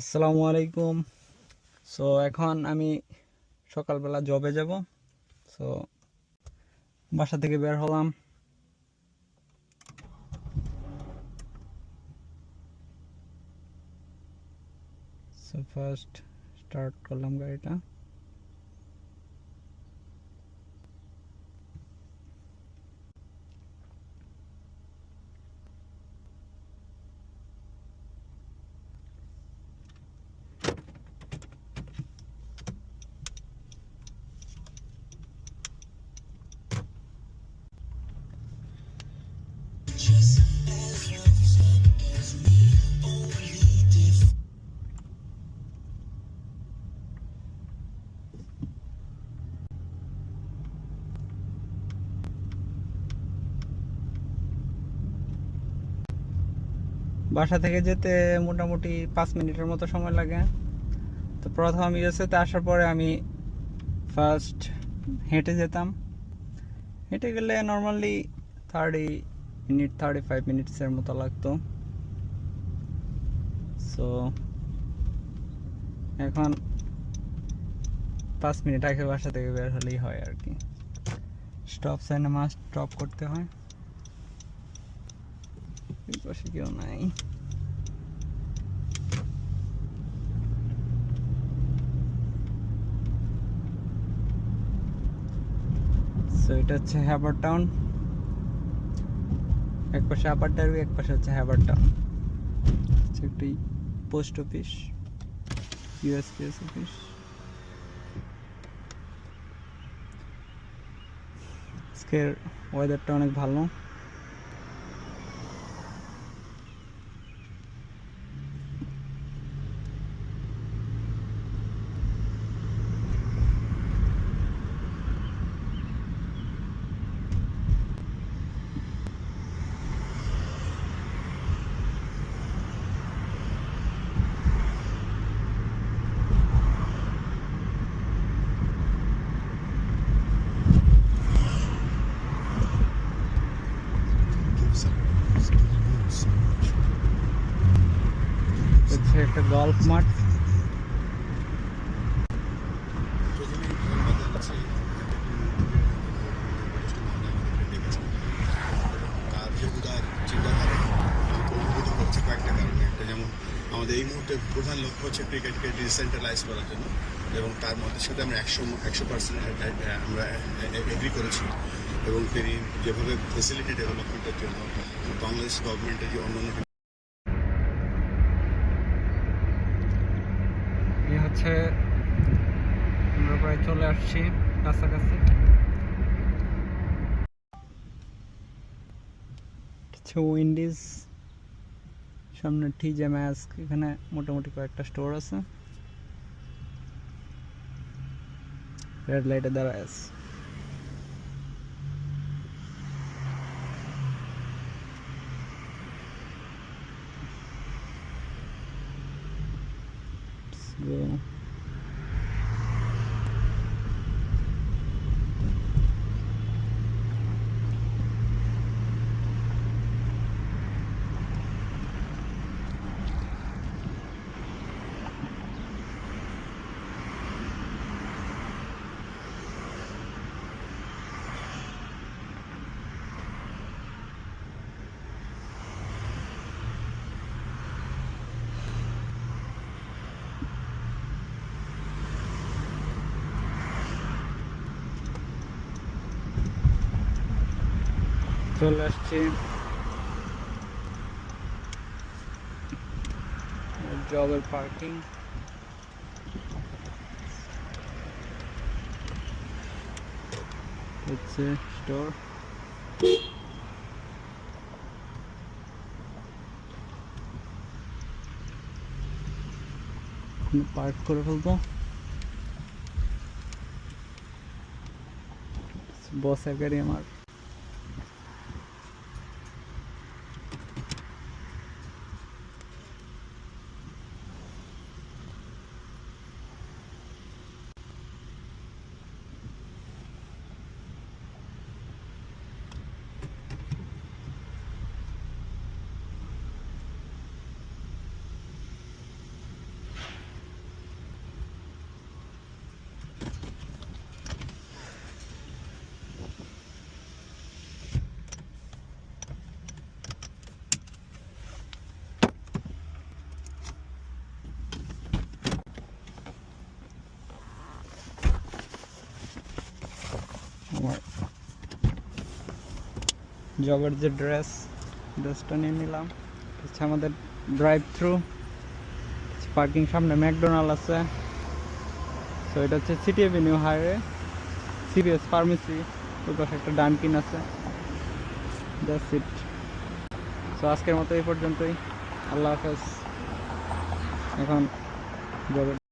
আসসালামু আলাইকুম। সো এখন আমি সকালবেলা জবে যাব। সো বাসা থেকে বের হলাম। সো ফার্স্ট স্টার্ট করলাম গাড়িটা। বাসা থেকে যেতে মোটামুটি পাঁচ মিনিটের মতো সময় লাগে। তো প্রথম ইউএসএতে আসার পরে আমি ফার্স্ট হেঁটে যেতাম। হেঁটে গেলে normally thirty minute thirty five মিনিটসের মতো লাগতো। সো এখন পাঁচ মিনিট আগে বাসা থেকে বের হলেই হয় আর কি। স্টপ সাইনে মাস্ট স্টপ করতে হয়। এই পাশে কেউ এটা হচ্ছে হ্যাবার টাউন এক পাশে আপার টাউন এক পাশে হচ্ছে হ্যাবার টাউন হচ্ছে একটি পোস্ট অফিস ইউএসপিএস অফিস আজকের ওয়েদারটা অনেক ভালো। একটা যেমন আমাদের এই মুহূর্তে প্রধান লক্ষ্য হচ্ছে ক্রিকেটকে ডিসেন্ট্রালাইজ করার জন্য এবং তার মধ্যে সাথে আমরা একশো একশো পার্সেন্ট আমরা এগ্রি করেছি এবং তিনি যেভাবে ফেসিলিটি ডেভেলপমেন্টের জন্য বাংলাদেশ গভর্নমেন্টের যে অন্যান্য এই হচ্ছে আমরা প্রায় চলে আসছি কাছাকাছি। কিছু উইন্ডিজ, সামনে টিজে ম্যাস্ক এখানে মোটামুটি কয়েকটা স্টোর আছে। রেড লাইটে দাঁড়ায় আছে। Yeah. চলে আসছি। জবের পার্কিং হচ্ছে স্টোর পার্ক করে ফেলব। বসের গাড়ি আমার। জবের যে ড্রেস, ড্রেসটা নিয়ে নিলাম। হচ্ছে আমাদের ড্রাইভ থ্রু পার্কিং সামনে ম্যাকডোনাল্ড আছে। তো এটা হচ্ছে city avenue highway serious pharmacy ওই একটা ডানকিন আছে। দ্যাটস ইট সো আজকের মতো এই পর্যন্তই। আল্লাহ হাফেজ। এখন জবের